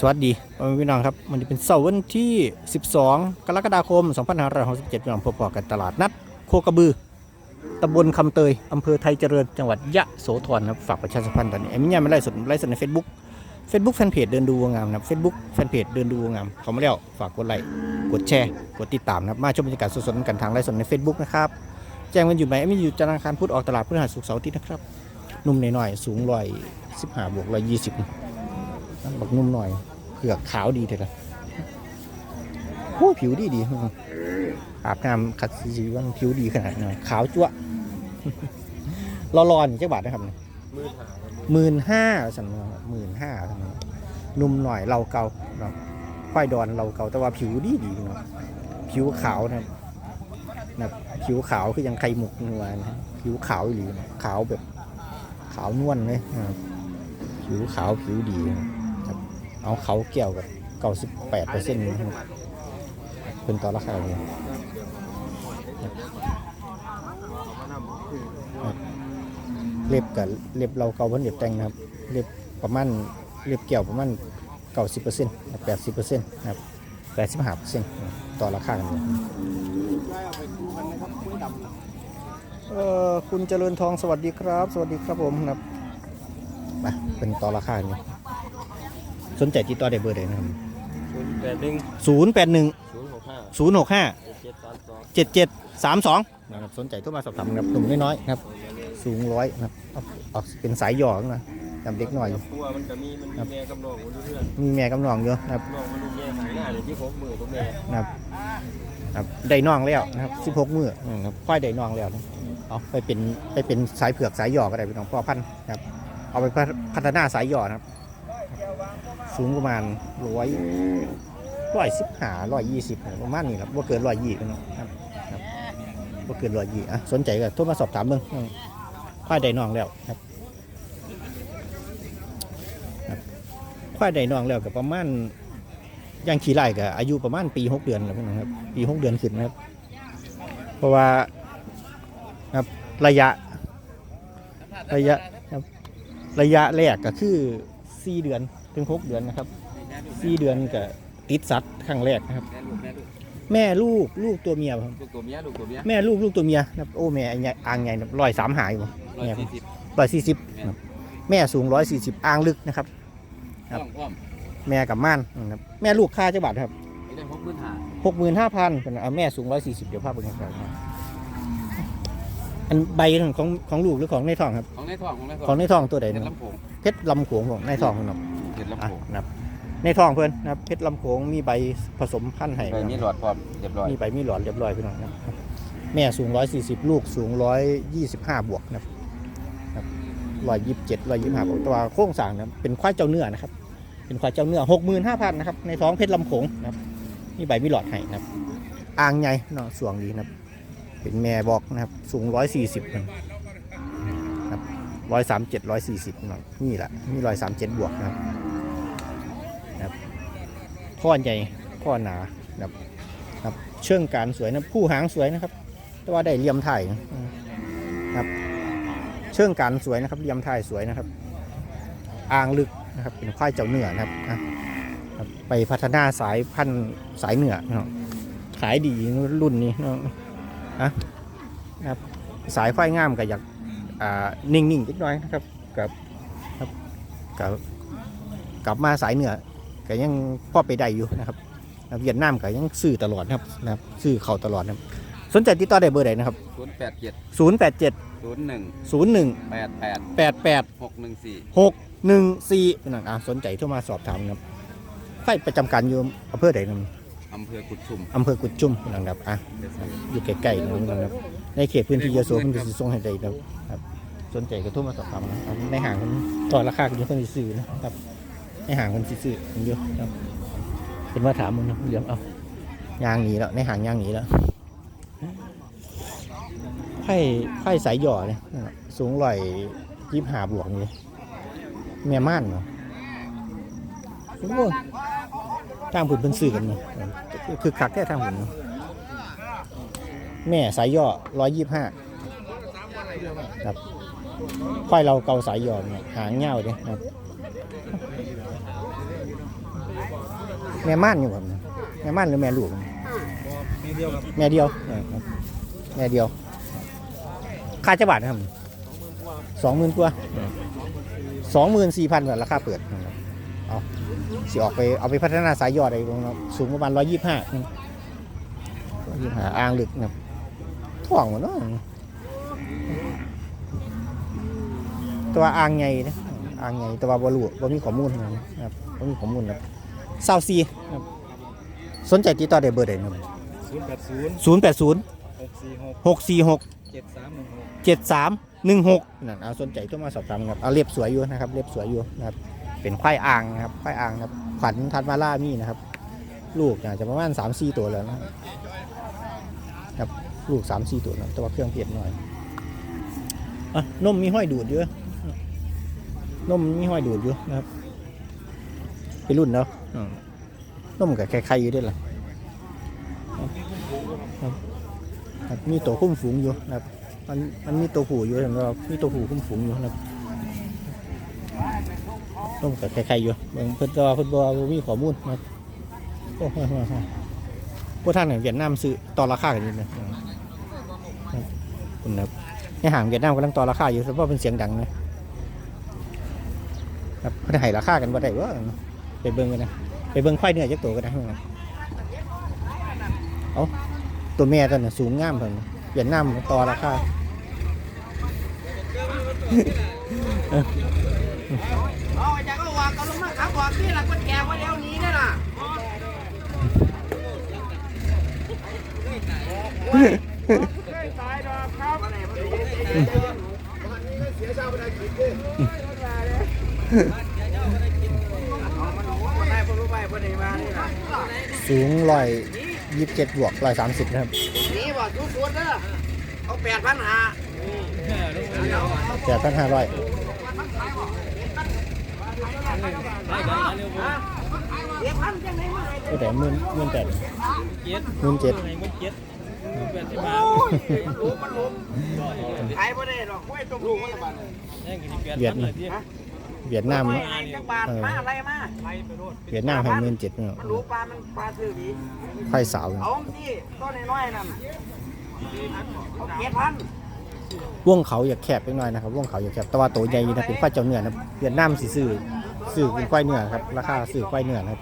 สวัสดีพ่อพี่น้องครับมันจะเป็นเสาร์วันที่ 12 กรกฎาคม 2567พี่น้องพบกันตลาดนัด โคกระบือตำบลคำเตยอำเภอไทยเจริญ จังหวัดยะโสธรครับฝากประชาสัมพันธ์ตอนนี้ไอ้มิ้นยังไม่ไล่สดไล่สดใน Facebook Facebook แฟนเพจเดินดูวัวงามนะครับ Facebook แฟนเพจเดินดูวัวงามเขามาแล้วฝากกดไลค์กดแชร์กดติดตามนะมาชมบรรยากาศสดๆกันทางไลฟ์สดใน Facebook นะครับแจ้งวันหยุดไหมไอ้มิอยู่จันทร์อังคารพุธออกตลาดพฤหัสศุกร์เสาร์อาทิตย์นะครับหนุ่มหน่อยๆสูงร้อยสิบห้าบวกร้อยยี่สิบ บักนุ่มหน่อยเผือกขาวดีเถอะโอ้ผิวดีดีอาบน้ำขัดสีวันผิวดีขนาดนั้นขาวจั๊วรอรอนี่เจ้าบาทนะครับหมื่นห้าสันหมื่นห้านุ่มหน่อยเราเกาเนาะควายดอนเราเกาแต่ว่าผิวดีดีเนาะผิวขาวนะครับนะผิวขาวคือยังไข่หมกนัวนะผิวขาวอีหลีนะขาวแบบ ขาวนวลเลยผิวขาวผิวดีนะ เอาเขาเกี่ยวกับเก้าสิบแปดเปอร์เซ็นต์เป็นต่อราคาเลยเล็บกับเล็บเราเกาเพิ่นเล็บแต่งนะครับเล็บประมาณเล็บเกี่ยวประมาณเก้าสิบเปอร์เซ็นต์แปดสิบเปอร์เซ็นต์นะครับแปดสิบห้าเปอร์เซ็นต์ต่อราคากันเลยเออคุณเจริญทองสวัสดีครับ สวัสดีครับผมนะครับไปเป็นต่อราคากันเลย สนใจติดต่อได้เบอร์ใดนะครับศูนย์แปดหนึ่งศูนย์แปดหนึ่งศูนย์หกห้าศูนย์หกห้าเจ็ดเจ็ดสามสองเจ็ดเจ็ดสามสองนะครับสนใจโทรมาสอบถามนะครับหนุ่มน้อยๆนะครับสูงร้อยนะครับเอาเอาเป็นสายหยอกนะจำเด็กหน่อยกับพัวมันก็มีมันมีแม่กับน้องมันเพื่อนมีแม่กับน้องเยอะนะครับน้องมันลูกแม่หายหน้าเลยที่ผมมือตัวแม่นะครับครับได้น้องแล้วนะครับสิบหกมือนะครับควายได้น้องแล้วนะเอาไปเป็นไปเป็นสายเผือกสายหยอกก็ได้เป็นของพ่อพันธุ์นะครับเอาไปพัฒนาสายหยอกนะครับ สูงประมาณร้อยร้อยสิบห้าร้อยยี่สิบประมาณนี้ครับว่าเกินร้อยยี่นะครับครับว่าเกินร้อยยี่อะสนใจก็โทรมาสอบถามเบิ่งควายไดนองแล้วครับควายไดนองแล้วก็ประมาณย่างขี่ไล่ก็อายุประมาณปีหกเดือนแล้วน้องครับปีหกเดือนขึ้นนะครับ เพราะว่าครับระยะ ระยะครับระยะแรกก็คือสี่เดือน ถึงหกเดือนนะครับสี่เดือนก็ติดสัตว์ครั้งแรกนะครับแม่ลูกแม่ลูกแม่ลูกลูกตัวเมียครับลูกตัวเมียลูกตัวเมียแม่ลูกลูกตัวเมียนะครับโอ้แม่ใหญ่อ่างใหญ่ร้อยสามหายอยู่ร้อยสี่สิบร้อยสี่สิบแม่สูงร้อยสี่สิบอ่างลึกนะครับพร้อมพร้อมแม่กับม่านนะครับแม่ลูกค่าเจ้าบาทครับไม่ได้พกพื้นหาหกหมื่นห้าพันเอาแม่สูงร้อยสี่สิบเดี๋ยวภาพเป็นยังไงอันใบของของลูกหรือของในท้องครับ ของในท้องของในท้องของในท้องตัวใดเห็นะดครับลำโพงเพชรลำโขงของในท้องของเราเห็ด ลำอะโพงนะครับในท้องเพื่อนนะครับเพชรลำโขงมีใบผสมพันธุ์ให้ใบมีหลอดพร้อมเรียบร้อยมีใบมีหลอดเรียบร้อยพี่น้องนะครับแม่สูง 140 ลูกสูง 125 บวกนะครับร้อยยี่สิบเจ็ดร้อยยี่สิบห้าบวกแตัวาโครงสร้างนะเป็นควายเจ้าเนื้อนะครับ เป็นควายเจ้าเนื้อหกหมื่นห้าพันนะครับ ในท้องเพชรลำโขงนะครับมีใบมีหลอดให้นะครับอ่างใหญ่เนาะสวงดีนะครับ เป็นแม่บอกนะครับ สูง140นะครับร้อยสามเจ็ดร้อยสี่สิบนี่แหละมีร้อยสามเจ็ดบวกนะครับ ข้อใหญ่ข้อหนานะครับครับเชื่องการสวยนะผู้หางสวยนะครับ แต่ว่าได้เลี่ยมถ่ายนะครับเชื่องการสวยนะครับเลี่ยมถ่ายสวยนะครับ อ่างลึกนะครับเป็นควายเจ้าเหนือนะครับไปพัฒนาสายพันธุ์สายเหนือเนาะขายดีรุ่นนี้เนาะอะนะครับสายควายงามก็อยากอ่านิ่งๆนิดหน่อยนะครับกับครับกับกลับมาสายเหนือ ก็ยังพ่อไปได้อยู่นะครับเวียดนามก็ยังซื้อตลอดนะครับนะครับซื้อเขาตลอดนะครับสนใจติดต่อได้เบอร์ใดนะครับ ศูนย์แปดเจ็ด0 8 7 ศูนย์หนึ่ง0 1 แปดแปด8 8 หกหนึ่งสี่6 1 4เป็นหนังอ่าสนใจโทรมาสอบถามนะครับใครประจำการอยู่อำเภอใดนะอำเภอกุดชุมอำเภอกุดจุ่มเป็นหนังครับอะอยู่ใกล้ๆนะครับในเขตพื้นที่ยโสเพิ่นก็สิส่งให้ได้นะครับ สนใจก็โทรมาสอบถามนะครับในห่างมันต่อราคากันอยู่เพิ่นสิซื้อนะครับ ในห่างมันสิซื้อกันอยู่ครับเป็นว่าถามมึงนะเดี๋ยวเอายางหนีแล้วในหางยางหนีแล้วไข่ไข่สายหย่อเนี่ยสูงร้อยยี่หาบวกนี่แม่ม่านเนาะโอ้โหทางผุนเป็นสื่อกันเนาะคือคักแค่ทางผุนเนาะแม่สายย่อร้อยยี่ห้าครับควายเราเกาสายหย่อเนี่ยหางเงาเนี่ยครับ แม่ม่านอยู่ครับแม่ม่านหรือแม่ลูกมีเดียวครับแม่เดียวครับแม่เดียวค่าจะบาทนะครับสองหมื่นกว่าสองหมื่นสี่พันราคาเปิดเอาสิออกไปเอาไปพัฒนาสายยอดอะไรตรงนั้สูงประมาณร้อยยี่สิบห้าร้อยยี่ห้าอ่างลึกนะครับท่วงหมดเนาะตัวอ่างใหญ่นะอ่างใหญ่ต่ว่าบรูบ่มีข้อมูลนะครับบ่มีข้อมูลนะ ครับเศร้าซีครับ สนใจติดต่อได้เบอร์ใดนะครับศูนย์แปดศูนย์ศูนย์แปดศูนย์หกสี่หกหกสี่หกเจ็ดสามหนึ่งหกเจ็ดสามหนึ่งหกนั่นเอาสนใจโทั่วมาสอบถามครับเอาเรียบสวยอยู่นะครับเรียบสวยอยู่นะครับ เป็นควายอ่างนะครับควายอ่างครับขวัญทัดมาล่ามีนะครับ ลูกอาจจะประมาณสามสี่ตัวแล้วนะครับครับลูกสามสี่ตัวนะแต่ว่าเครื่องเพียบหน่อยอะนมมีห้อยดูดเยอะนมมีห้อยดูดอยู่นะครับเป็นรุ่นแล้วอืม นมกับใครๆอยู่ด้วยล่ะครับมีตัวคุ้มฝูงอยู่นะครับ มันมันมีตัวผูอยู่เห็นว่ามีตัวผูคุ้มฝูงอยู่นะครับต้องกับใครๆอยู่เบิ่งเพิ่นตัวาเพิ่นบ่มีข้อมูลนะครับโอ้โหพวกท่านเนี่ยเวียดนามซื้อต่อราคากันอยู่นะคุณครับในห่างเวียดนามกำลังต่อราคาอยู่เพราะว่าเป็นเสียงดังนะครับเพิ่นให้ราคากันบ่ได้เว่า ไปเบิ่งกันนะไปเบิ่งควายเนื้อจักตัวกันนะเอาตัวแม่ตัวน่ะสูงงามเพิ่นเวียดนามต่อราคาเอาจากก็วางก็ลงมาขับวางที่หลักคนแก่ว่าเดี๋ยวนี้นี่ล่ะสู งร้อยยี่สิบเจ็ดบวกร้อยสามสิบนะครับนี่บ่ทุกคนเด้อเอาแปดพันหาแปดพันห้าร้อยเดี๋ยวพันจังไหนมาให้ก็แต่หมื่นหมื่นแปดเจ็ดหมื่นเจ็ดไหนมันเจ็ดแปดสิบบาโอ้ทยรู้มันลุมขายบ่ได้หรอกกล้วยตรงนี้มันละบาทแย่งกันที่แปดพันเลยที่ เวียดนาม ไม่เนาะให้จักบาทมาอะไรมาไล่ไปโลดเวียดนามให้หมื่นเจ็ดเนาะมันรู้ปลา มันปลาซื้อดีควายสาวเอาที่ต้นน้อยๆนั่นเอาเจ็ดพันวงเขาอยากแคบไปหน่อยนะครับวงเขาอยากแคบแต่ว่าตัวใหญ่อยู่นะเป็นควายเจ้าเนื้อนะเวียดนามสิซื้อซื้อเป็นควายเนื้อครับราคาซื้อควายเนื้อนะครับ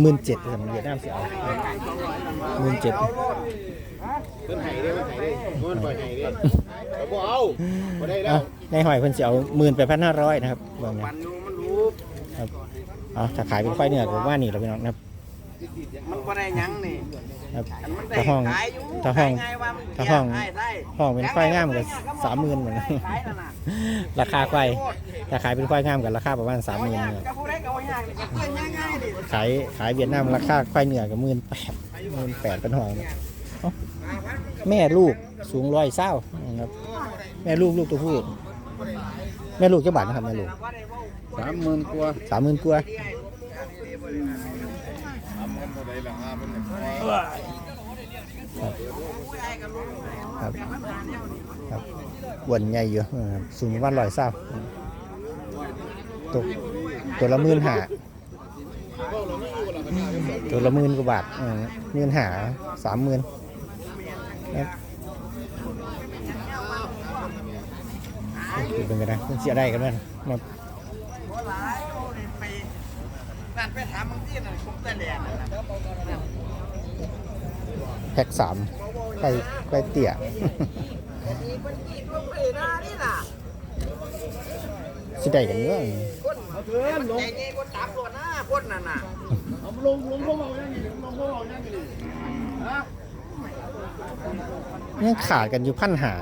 หมื่นเจ็ดครับเวียดนามสิเอาหมื่นเจ็ดเอาในหอยเพิ่นสิเอาหมื่นแปดพันห้าร้อยนะครับเบิ่งนะปันอยู่มันรู้เอาถ้าขายเป็นควายเนื้อผมว่านี่เราพี่น้องนะครับ มันบ่ได้หยังนี่ครับอันมันได้ถ้าห้องขายอยู่ถ้าห้องขยไว่ามันถ้าห้อง ขายได้ห้องเป็นควายงามกับสามหมื่นเหมือนกันขายนั่นน่ะราคาควายถ้าขายเป็นควายงามกับราคาประมาณสามหมื่นเอาเนี่ยยากจะพูดได้ก็เอายากนี่ก็เพื่อนง่ายๆดิขายขายเวียดนามราคาควายเนื้อกับหมื่นแปดหมื่นแปดเป็นห้องเนี่ยเอ้า แม่ลูกสูงร้อยเศร้านะครับ แม่ลูกลูกตัวผู้แม่ลูกเจ้าบาทนะครับแม่ลูกสามหมื่นกว่าสามหมื่นกว่าครับครับอ้วนใหญ่อยู่นะครับสูงประมาณร้อยเศร้าตัวตัวละหมื่นห้าตัวละหมื่นกว่าบาทหมื่นห้าสามหมื่น ครับดูเป็นกันนะมันเสียได้กันไหมมาบ่หลายโอ้นี่ไปนั่นไปถามบางที่นั่นผมแต่แดดนั่นน่ะแพ็กสามไปไปเตี่ยมีคนจีบลงไปหน้านี่น่ะสิได้กันเนื้อคนเพื่อนลงใจเย็นคนตามตัวหน้าคนนั่นน่ะเนี่ย ขาดกันอยู่พันหา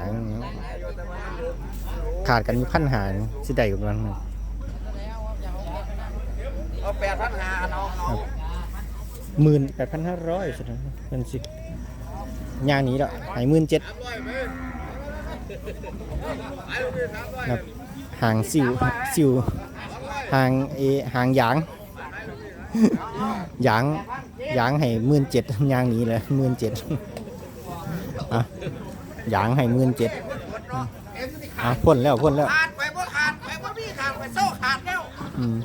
ขาดกันอยู่พันหาสิได้กันมันเอาแปดพันหาเอาเอาหมื่นแปดพันห้าร้อยสุดนะเป็นสิย่างนี้แล้วหายหมื่นเจ็ดครับห่างสิวสิวห่างเอห่างหยางหยางหยางให้หมื่นเจ็ดย่างนี้เลยหมื่นเจ็ด อะหยางให้หมื่นเจ็ดอะพ่นแล้วพ่นแล้ว ขาดไปบ่ขาดไปบ่มีขาดไปโซ่ขาดแล้ว อืม